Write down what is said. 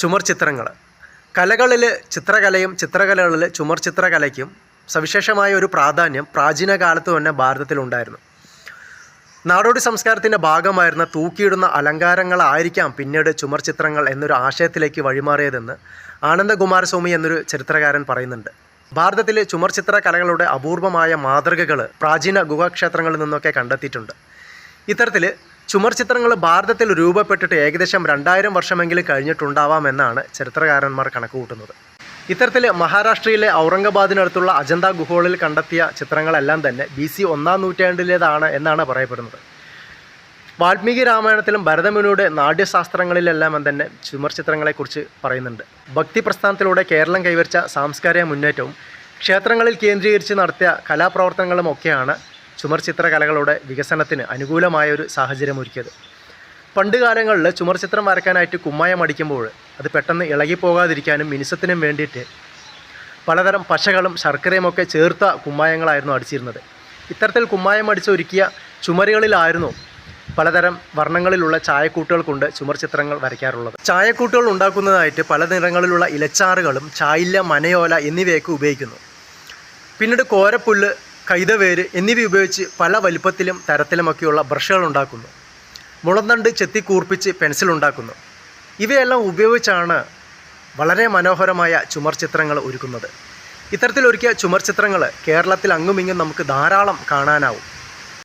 ചുമർ ചിത്രങ്ങൾ കലകളിൽ ചിത്രകലയും ചിത്രകലകളിൽ ചുമർ ചിത്രകലയ്ക്കും സവിശേഷമായ ഒരു പ്രാധാന്യം പ്രാചീന കാലത്ത് തന്നെ ഭാരതത്തിലുണ്ടായിരുന്നു. നാടോടി സംസ്കാരത്തിന്റെ ഭാഗമായിരുന്ന തൂക്കിയിടുന്ന അലങ്കാരങ്ങളായിരിക്കാം പിന്നീട് ചുമർ ചിത്രങ്ങൾ എന്നൊരു ആശയത്തിലേക്ക് വഴിമാറിയതെന്ന് ആനന്ദകുമാരസ്വാമി എന്നൊരു ചരിത്രകാരൻ പറയുന്നുണ്ട്. ഭാരതത്തിലെ ചുമർ ചിത്ര കലകളുടെ അപൂർവമായ മാതൃകകൾ പ്രാചീന ഗുഹാക്ഷേത്രങ്ങളിൽ നിന്നൊക്കെ കണ്ടെത്തിയിട്ടുണ്ട്. ഇത്തരത്തിൽ ചുമർ ചിത്രങ്ങൾ ഭാരതത്തിൽ രൂപപ്പെട്ടിട്ട് ഏകദേശം രണ്ടായിരം വർഷമെങ്കിലും കഴിഞ്ഞിട്ടുണ്ടാവാമെന്നാണ് ചരിത്രകാരന്മാർ കണക്കുകൂട്ടുന്നത്. ഇത്തരത്തിൽ മഹാരാഷ്ട്രയിലെ ഔറംഗാബാദിനടുത്തുള്ള അജന്ത ഗുഹകളിൽ കണ്ടെത്തിയ ചിത്രങ്ങളെല്ലാം തന്നെ ബി സി ഒന്നാം നൂറ്റാണ്ടിലേതാണ് എന്നാണ് പറയപ്പെടുന്നത്. വാൽമീകി രാമായണത്തിലും ഭരതമുനിയുടെ നാട്യശാസ്ത്രങ്ങളിലെല്ലാം തന്നെ ചുമർ ചിത്രങ്ങളെക്കുറിച്ച് പറയുന്നുണ്ട്. ഭക്തി പ്രസ്ഥാനത്തിലൂടെ കേരളം കൈവരിച്ച സാംസ്കാരിക മുന്നേറ്റവും ക്ഷേത്രങ്ങളിൽ കേന്ദ്രീകരിച്ച് നടത്തിയ കലാപ്രവർത്തനങ്ങളും ഒക്കെയാണ് ചുമർ ചിത്രകലകളുടെ വികസനത്തിന് അനുകൂലമായ ഒരു സാഹചര്യം ഒരുക്കിയത് പണ്ട് കാലങ്ങളിൽ ചുമർ ചിത്രം വരയ്ക്കാനായിട്ട് കുമ്മായം അടിക്കുമ്പോൾ അത് പെട്ടെന്ന് ഇളകിപ്പോകാതിരിക്കാനും മിനുസത്തിനും വേണ്ടിയിട്ട് പലതരം പശകളും ശർക്കരയും ഒക്കെ ചേർത്ത കുമ്മായങ്ങളായിരുന്നു അടിച്ചിരുന്നത്. ഇത്തരത്തിൽ കുമ്മായം അടിച്ചൊരുക്കിയ ചുമരുകളിലായിരുന്നു പലതരം വർണങ്ങളിലുള്ള ചായക്കൂട്ടുകൾ കൊണ്ട് ചുമർ ചിത്രങ്ങൾ വരയ്ക്കാറുള്ളത്. ചായക്കൂട്ടുകൾ ഉണ്ടാക്കുന്നതായിട്ട് പല നിറങ്ങളിലുള്ള ഇലച്ചാറുകളും ചായില്ല മനയോല എന്നിവയൊക്കെ ഉപയോഗിക്കുന്നു. പിന്നീട് കോരപ്പുല്ല് കൈതവേര് എന്നിവ ഉപയോഗിച്ച് പല വലിപ്പത്തിലും തരത്തിലുമൊക്കെയുള്ള ബ്രഷുകൾ ഉണ്ടാക്കുന്നു. മുളന്തണ്ട് ചെത്തി കൂർപ്പിച്ച് പെൻസിൽ ഉണ്ടാക്കുന്നു. ഇവയെല്ലാം ഉപയോഗിച്ചാണ് വളരെ മനോഹരമായ ചുമർ ചിത്രങ്ങൾ ഒരുക്കുന്നത്. ഇത്തരത്തിലൊരുക്കിയ ചുമർ ചിത്രങ്ങൾ കേരളത്തിൽ അങ്ങുമിങ്ങും നമുക്ക് ധാരാളം കാണാനാവും.